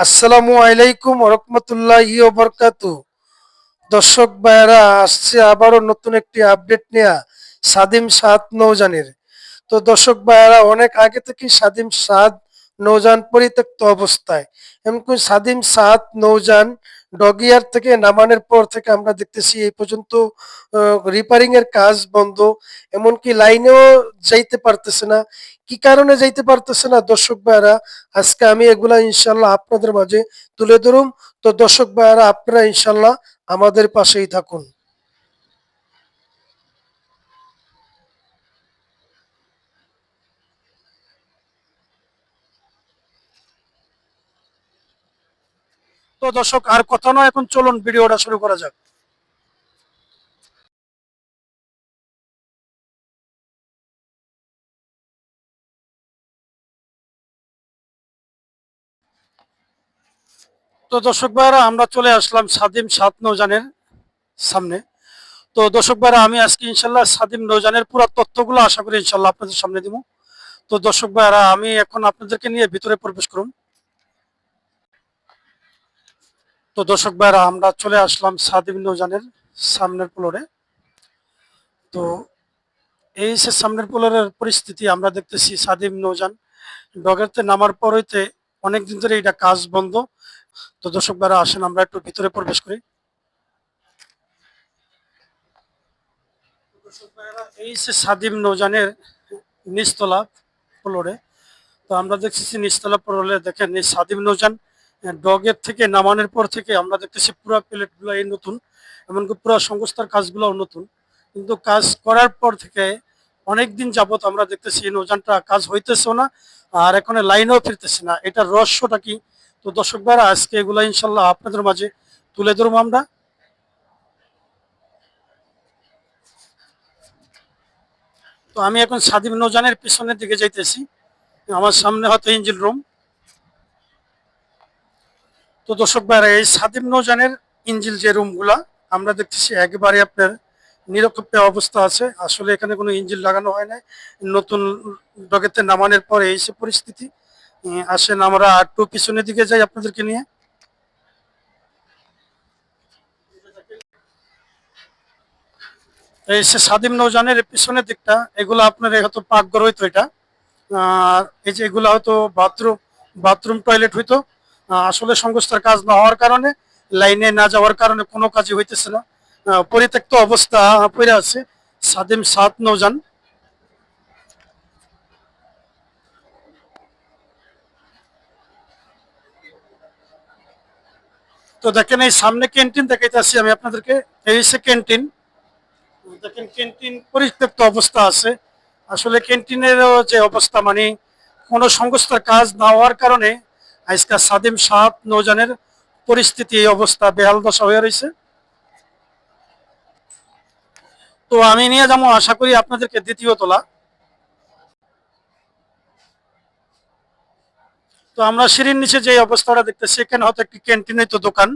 আসসালামু আলাইকুম রহমতুল্লাহ বরকাত দর্শক ভাইরা আসছে আবারও নতুন একটি আপডেট নেয়া সাদিম সাদ নৌজানের তো দর্শক ভাইরা অনেক আগে থেকে সাদিম সাদ নৌজান পরিত্যক্ত অবস্থায়। এমনকি সাদিম সাদ নৌজান ডগিয়ার থেকে নামানোর পর থেকে আমরা দেখতেছি এই পর্যন্ত রিপেয়ারিং এর কাজ বন্ধ, এমনকি লাইনেও যাইতে পারতেছে না। কি কারণে যাইতে পারতেছে না দর্শক ভাইয়েরা? আজকে আমি এগুলা ইনশাল্লাহ আপনাদের মাঝে তুলে ধরুম। তো দর্শক ভাইয়েরা, আপনারা ইনশাল্লাহ আমাদের পাশেই থাকুন। তো দর্শক, আর কথা নয়, এখন চলুন ভিডিওটা শুরু করা যাক। তো দর্শক ভাইরা আমরা চলে আসলাম সাদিম সাত নৌজানের সামনে। তো দর্শক ভাইরা আমি আজকে ইনশাল্লাহ সাদিম নৌজানের পুরো তথ্যগুলো আশা করি ইনশাল্লাহ আপনাদের সামনে দিব। তো দর্শক ভাইরা আমি এখন আপনাদেরকে নিয়ে ভিতরে প্রবেশ করুন। তো দর্শক ভাইরা, আমরা চলে আসলাম সাদিম নৌজানের সামনের ফ্লোরে তো এই সে সামনের ফ্লোরের পরিস্থিতি আমরা দেখতেছি সাদিম নৌজান ডগেরতে নামার পর হইতে অনেকদিন ধরে এটা কাজ বন্ধ। তো দর্শক ভাইরা, আসেন, আমরা একটু ভিতরে প্রবেশ করি। এই সে সাদিম নৌজানের নিচতলা ফ্লোরে তো আমরা দেখতেছি নিচতলা ফ্লোরে দেখেন এই সাদিম নৌজান ডগের থেকে নামানোর পর থেকে আমরা দেখতেছি পুরো প্লেটগুলো এই নতুন, এমনকি পুরো সংস্থার কাজগুলোও নতুন। কিন্তু কাজ করার পর থেকে অনেক দিন যাবত আমরা দেখতেছি এই নৌজানটা কাজ হইতেছে না, আর এখন লাইনেও ফিরতেছে না। এটার রহস্যটা কি? তো দর্শক আজকে এগুলো ইনশাল্লাহ আপনাদের মাঝে তুলে ধরবো আমরা। তো আমি এখন সাদিম নৌজানের পিছনের দিকে যাইতেছি। আমার সামনে হয়তো ইঞ্জিন রুম। তো দর্শক ভাইরা, এই সাদিম নৌজানের ইঞ্জিল যে রুমগুলা, আমরা দেখতেছি একবারে আপনার নিরক্ষেপ অবস্থা আছে। আসলে এখানে কোনো ইঞ্জিল লাগানো হয় না নতুন ডগেতে নামানোর পরে এই সে পরিস্থিতি। আসেন আমরা একটু পিছনের দিকে যাই আপনাদেরকে নিয়ে। এই সে সাদিম নৌজানের পিছনের দিকটা, এগুলো আপনার হয়তো পাকঘর হইতো এটা। আর এই যে এগুলো হয়তো বাথরুম বাথরুম টয়লেট হইতো। আসলে সংস্থার কাজ না হওয়ার কারণে লাইনে না যাওয়ার কারণে কোনো কাজই হইতেছে না। পরিত্যক্ত অবস্থা পড়ে আছে। সাদিম সাত নৌজান। তো দেখেন এই সামনে ক্যান্টিন দেখাইতেছি আমি আপনাদেরকে। এই সে ক্যান্টিন দেখেন ক্যান্টিন পরিত্যক্ত অবস্থা আছে। আসলে ক্যান্টিনেরও যে অবস্থা মানে কোনো সংস্থার কাজ না হওয়ার কারণে আজকে সাদিম সাত নৌজানের পরিস্থিতি, এই অবস্থা বেহাল দশা হয়ে রয়েছে তো আমি নিয়ে যাব, আশা করি আপনাদেরকে দ্বিতীয় তোলা। তো আমরা সিঁড়ির নিচে যে অবস্থাটা দেখতেছি, এখানে হয়তো একটি ক্যান্টিনে তো দোকান।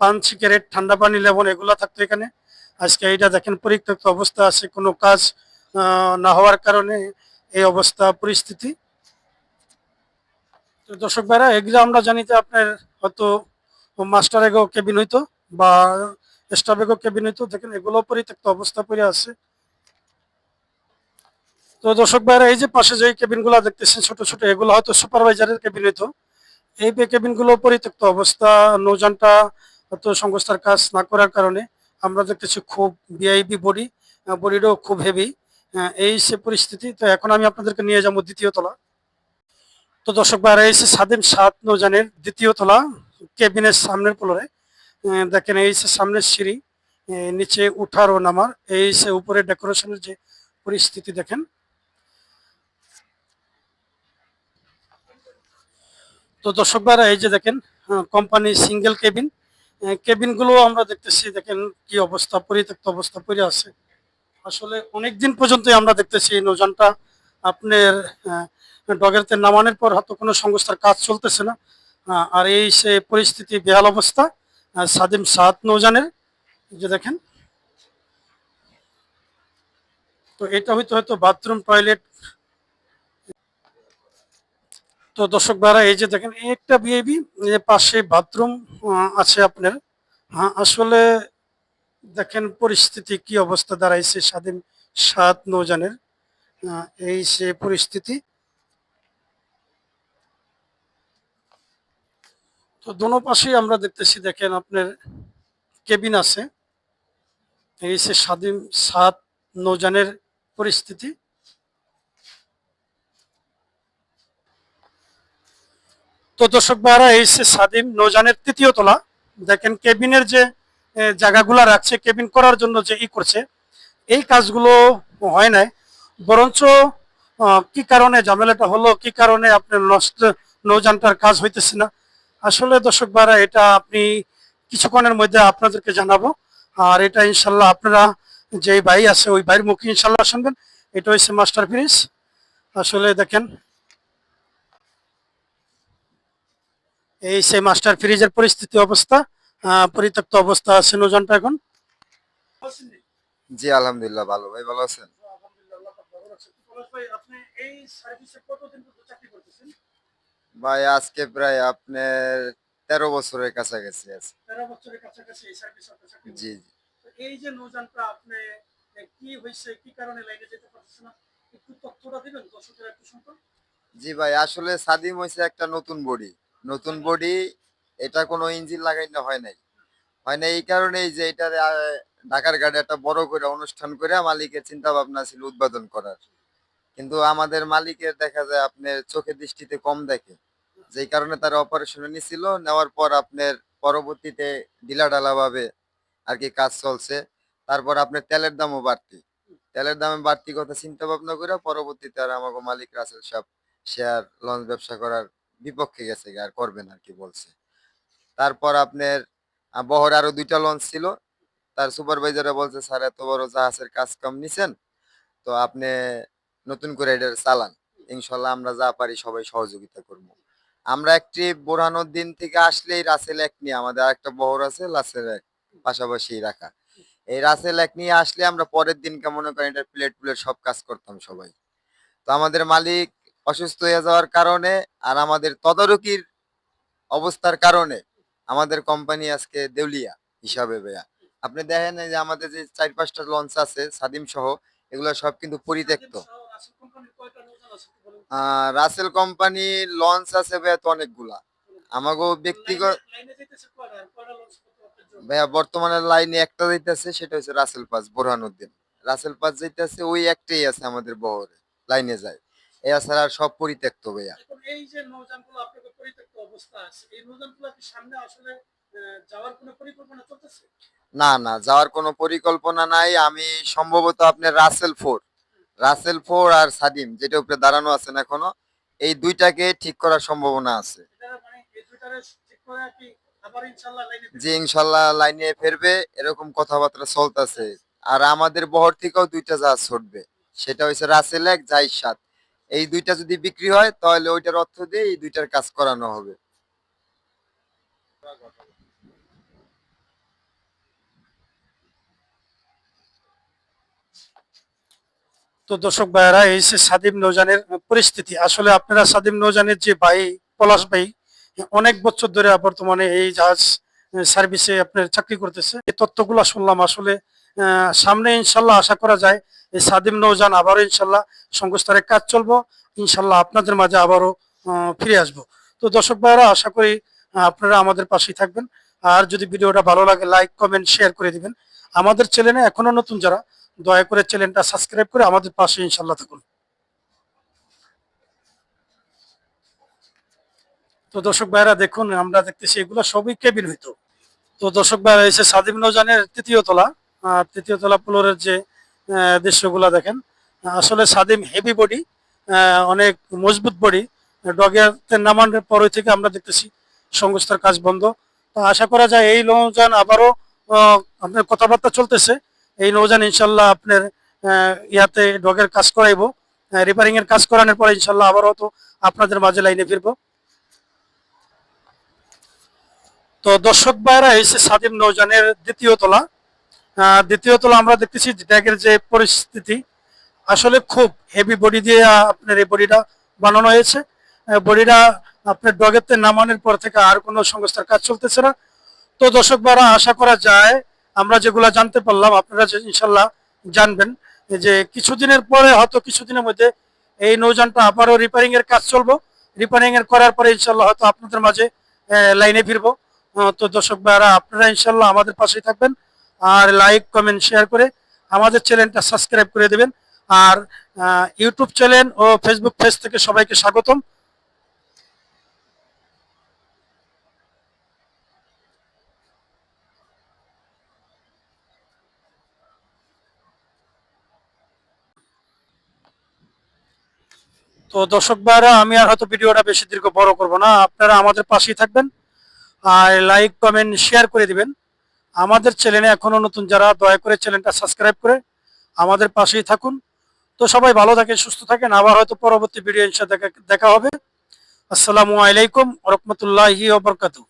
পান, সিগারেট, ঠান্ডা পানি, লেবন, এগুলা থাকতো এখানে। আজকে এইটা দেখেন, পরিত্যক্ত অবস্থা আছে, কোনো কাজ না হওয়ার কারণে এই অবস্থা, পরিস্থিতি। তো দর্শক ভাইরা, এগুলো আমরা জানি যে আপনার হয়তো মাস্টার এগো কেবিন হইতো বা স্টাফ এগো কেবিন হইতো। দেখেন, এগুলো পরিত্যক্ত অবস্থা পড়ে আছে। তো দর্শক ভাইরা, এই যে পাশে যে কেবিনগুলা দেখতেছেন, ছোট ছোট, এগুলো হয়তো সুপারভাইজারের কেবিন হইতো। এই কেবিনগুলো পরিত্যক্ত অবস্থা, নৌযানটা হয়তো সংস্থার কাজ না করার কারণে আমরা দেখতেছি খুব ভিআইপি বডি বডিটাও খুব হেভি এই সে পরিস্থিতি, তো এখন আমি আপনাদেরকে নিয়ে যাব দ্বিতীয় তলা। তো দর্শক ভাইরা, এই সে সাদিম সাত নৌজানের দ্বিতীয় তলা কেবিনের সামনের ফ্লোরে দেখেন এই সে সামনের সিঁড়ি নিচে উঠার ও নামার, এই সে উপরে ডেকোরেশনের যে পরিস্থিতি দেখেন। তো দর্শক ভাইরা, এই যে দেখেন কোম্পানি সিঙ্গেল কেবিন কেবিনগুলো আমরা দেখতেছি, দেখেন কি অবস্থা, পরিত্যক্ত অবস্থা পড়ে আছে। আসলে অনেক দিন পর্যন্তই আমরা দেখতেছি এই নৌযানটা, আপনার ডগেরতে নামানোর পর হয়তো কোনো সংস্থার কাজ চলতেছে না। আর এই সে পরিস্থিতি, বেহাল অবস্থা সাদিম সাত নৌজানের যে দেখেন। তো এটা হয়তো হয়তো বাথরুম, টয়লেট। তো দর্শক ভাইরা, এই যে দেখেন এই একটা বিএবি পাশে বাথরুম আছে আপনার। হ্যাঁ আসলে দেখেন পরিস্থিতি, কি অবস্থা দাঁড়াইছে স্বাধীন সাত নৌজানের। এই সে পরিস্থিতি। তো দোনো পাশেই আমরা দেখতেছি, দেখেন আপনার কেবিন আছে। এই সে স্বাধীন সাত নৌজানের পরিস্থিতি। তো দর্শক ভাইরা, এই সে স্বাধীন নৌজানের তৃতীয় তলা, দেখেন কেবিনের যে জায়গাগুলা রাখছে, কেবিন করার জন্য যে ই করছে, এই কাজগুলো হয় নাই। বরঞ্চ কি কারণে ঝামেলাটা হলো, কি কারণে আপনার নষ্ট নৌযানটার কাজ হইতেছে না? আসলে দর্শক ভাইরা এটা আপনি কিছুক্ষণের মধ্যে আপনাদেরকে জানাব। আর এটা ইনশাল্লাহ আপনারা যে ভাই আছে ওই ভাইয়ের মুখে ইনশাল্লাহ শুনবেন। এটা হচ্ছে মাস্টার ফিরিস আসলে দেখেন এই সেই মাস্টার ফ্রিজের পরিস্থিতি অবস্থা পরিত্যক্ত অবস্থা আছে নৌযানটা এখন। জি আলহামদুলিল্লাহ ভালো। ভাই ভালো আছেন? আপনি এই সার্ভিসে কতদিন ভাই আজকে প্রায় আপনার তেরো বছরের কাছাকাছি আছে। তেরো বছরের কাছাকাছি এই সার্ভিস জি জি। এই যে নৌযানটা আপনি কি হয়েছে কি কারণে লাইনে যেতে পারতেছে না? একটু তথ্যটা দিবেন দর্শকের একটু শুনতো। জি ভাই আসলে সাদিম হয়েছে একটা নতুন বডি। নতুন বডি এটা কোনো ইঞ্জিন লাগাইতে হয় নাই। হয় না এই কারণেই যে এটা ঢাকার গাড়ি একটা বড় করে অনুষ্ঠান করে মালিকের চিন্তা ভাবনা ছিল উদ্বোধন করার। কিন্তু আমাদের মালিকের দেখা যায় আপনার চোখের দৃষ্টিতে কম দেখে। যেই কারণে তারা অপারেশনে নিছিল, নেওয়ার পর আপনার পরবর্তীতে ঢিলা ঢালা ভাবে আর কি কাজ চলছে। তারপর আপনার তেলের দামও বাড়তি। তেলের দামে বাড়তি কথা চিন্তা ভাবনা করে পরবর্তীতে আর আমাকে মালিক রাসেল সাহেব শেয়ার লঞ্চ ব্যবসা করার বিপক্ষে গেছে আর করবেন আর কি বলছে। তারপর আপনার বহর আরও দুইটা লঞ্চ ছিল। তার সুপারভাইজারে বলছে, স্যার, এত বড় জাহাজের কাজ কম নিছেন? তো আপনি নতুন করে এটা চালান। ইনশাল্লাহ আমরা যা পারি সবাই সহযোগিতা করব। আমরা একটি বোরহানোর দিন থেকে আসলেই রাসেল এক নিয়ে, আমাদের আরেকটা বহর আছে রাসেল এক, পাশাপাশি রাখা। এই রাসেল এক নিয়ে আসলে আমরা পরের দিন কেমন করেন এটা প্লেট প্লেট সব কাজ করতাম সবাই। তো আমাদের মালিক অসুস্থ হয়ে যাওয়ার কারণে আর আমাদের তদারকির অবস্থার কারণে আমাদের কোম্পানি আজকে দেউলিয়া হিসাবে বেয়া আপনি দেখেন যে আমাদের যে চার পাঁচটা লঞ্চ আছে, সাদিম সহ, এগুলো সব কিন্তু পরিত্যক্ত। রাসেল কোম্পানি লঞ্চ আছে ভাইয়া তো অনেকগুলা। আমাগো ব্যক্তিগত ভাইয়া বর্তমানে লাইনে একটা যাইতেছে সেটা হচ্ছে রাসেল পাস বোরহানুদ্দিন রাসেল পাস যাইতেছে ওই একটাই আছে আমাদের বহরে লাইনে যায়। এছাড়া আর সব পরিত্যক্ত ভাইয়া। এই যে নৌযানগুলো আপনাদের পরিত্যক্ত অবস্থা আছে এই নৌযানগুলো কি সামনে আসলে যাওয়ার কোনো পরিকল্পনা চলতেছে? না না যাওয়ার কোনো পরিকল্পনা নাই। আমি সম্ভবত আপনার রাসেল ফোর রাসেল ফোর আর সাদিম, যেটা উপরে দাঁড়ানো আছেন এখনও, এই দুইটাকে ঠিক করার সম্ভাবনা আছে। যে ইনশাল্লাহ লাইনে ফেরবে, এরকম কথাবার্তা চলতেছে। আর আমাদের বহর থেকেও দুইটা জাহাজ ছুটবে, সেটা হচ্ছে রাসেল এক জাই সাত এই দুইটা যদি বিক্রি হয়, তাহলে ওইটার অর্থ দিয়ে এই দুইটার কাজ করানো হবে। তো দর্শক ভাইয়েরা, এই যে সাদিম নৌজানের পরিস্থিতি, আসলে আপনারা সাদিম নৌজানের যে ভাই, পলাশ ভাই, অনেক বছর ধরে বর্তমানে এই জাহাজ সার্ভিসে আপনার চাকরি করতেছে। এই তথ্যগুলো শুনলাম, আসলে সামনে ইনশাল্লাহ আশা করা যায়, এই সাদিম নৌজান আবারও ইনশাল্লাহ সংস্থারে কাজ চলবো, ইনশাল্লাহ আপনাদের মাঝে আবারও ফিরে আসব। তো দর্শক ভাইয়েরা, আশা করি আপনারা আমাদের পাশেই থাকবেন। আর যদি ভিডিওটা ভালো লাগে, লাইক, কমেন্ট শেয়ার করে দিবেন। আমাদের চ্যানেলে এখনও নতুন যারা দয়া করে চ্যানেলটা সাবস্ক্রাইব করে আমাদের পাশে ইনশাল্লাহ থাকুন। তো দর্শক ভাইরা দেখুন, আমরা দেখতেছি এগুলো সবই কেবিন হইতো। তো দর্শক ভাইরা এসে সাদিম নৌজানের তৃতীয় তলা, আর তৃতীয় তলা ফ্লোরের যে দৃশ্যগুলা দেখেন, আসলে সাদিম হেভি বডি অনেক মজবুত বডি ডগের নামানোর পরে থেকে আমরা দেখতেছি সংস্থার কাজ বন্ধ। তো আশা করা যায় এই নৌযান আবারও আপনার কথাবার্তা চলতেছে। এই নৌযান ইনশাল্লাহ আপনার ইয়াতে ডগের কাজ করাইবো। রিপেয়ারিং এর কাজ করানোর পরে ইনশাল্লাহ আবারও তো আপনাদের মাঝে লাইনে ফিরবো। তো দর্শক ভাইরা এসে সাদিম নৌজানের দ্বিতীয় তলা। দ্বিতীয় তলা আমরা দেখতেছি ড্যাগের যে পরিস্থিতি, আসলে খুব হেভি বডি দিয়ে আপনার এই বডিটা বানানো হয়েছে। বডিটা আপনার ডগেতে নামানোর পর থেকে আর কোনো সংস্থার কাজ চলতেছে না। তো দর্শক বারা আশা করা যায় আমরা যেগুলা জানতে পারলাম, আপনারা যে ইনশাল্লাহ জানবেন যে কিছুদিনের পরে হয়তো কিছুদিনের মধ্যে এই নৌযানটা আবারও রিপেয়ারিং এর কাজ চলবো। রিপেয়ারিং এর করার পরে ইনশাল্লাহ হয়তো আপনাদের মাঝে লাইনে ফিরবো। তো দর্শক ভাইরা আপনারা ইনশাল্লাহ আমাদের পাশেই থাকবেন। আর লাইক কমেন্ট শেয়ার করে আমাদের চ্যানেলটা সাবস্ক্রাইব করে দেবেন। আর ইউটিউব চ্যানেল ও ফেসবুক পেজ থেকে সবাইকে স্বাগতম। তো দর্শক ভাইরা, আমি আর হয়তো ভিডিওটা বেশি দীর্ঘ বড় করব না। আপনারা আমাদের পাশেই থাকবেন আর লাইক কমেন্ট শেয়ার করে দিবেন। আমাদের চ্যানেলে এখনও নতুন যারা, দয়া করে চ্যানেলটা সাবস্ক্রাইব করে আমাদের পাশেই থাকুন। তো সবাই ভালো থাকেন, সুস্থ থাকেন। আবার হয়তো পরবর্তী ভিডিও ইনশা দেখা দেখা হবে। আসসালামু আলাইকুম রহমতুল্লাহি ওবরকাতুহ